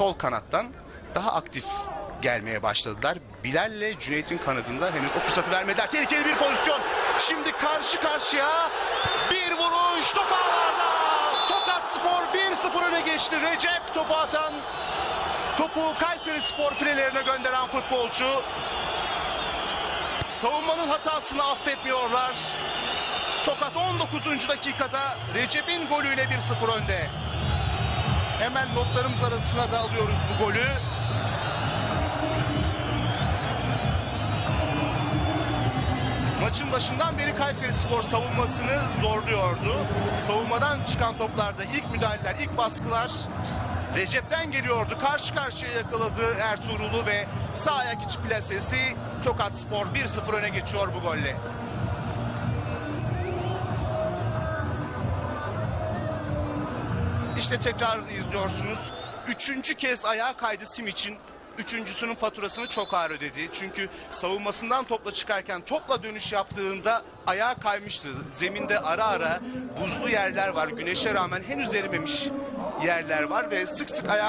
sol kanattan daha aktif gelmeye başladılar. Bilal'le Cüneyt'in kanadında henüz o fırsatı vermediler. Tehlikeli bir pozisyon. Şimdi karşı karşıya bir vuruş top. Tokat Spor 1-0 öne geçti. Recep topu atan topu Kayseri Spor filelerine gönderen futbolcu. Savunmanın hatasını affetmiyorlar. Tokat 19. dakikada Recep'in golüyle 1-0 önde. Hemen notlarımız arasına da alıyoruz bu golü. Maçın başından beri Kayseri Spor savunmasını zorluyordu. Savunmadan çıkan toplarda ilk müdahaleler, ilk baskılar Recep'ten geliyordu. Karşı karşıya yakaladı Ertuğrul'u ve sağ ayak içi plasesi Tokat Spor 1-0 öne geçiyor bu golle. İşte tekrar izliyorsunuz. Üçüncü kez ayağa kaydı Simiç'in. Üçüncüsünün faturasını çok ağır ödedi. Çünkü savunmasından topla çıkarken topla dönüş yaptığında ayağa kaymıştı. Zeminde ara ara buzlu yerler var. Güneşe rağmen henüz erimemiş yerler var ve sık sık ayağa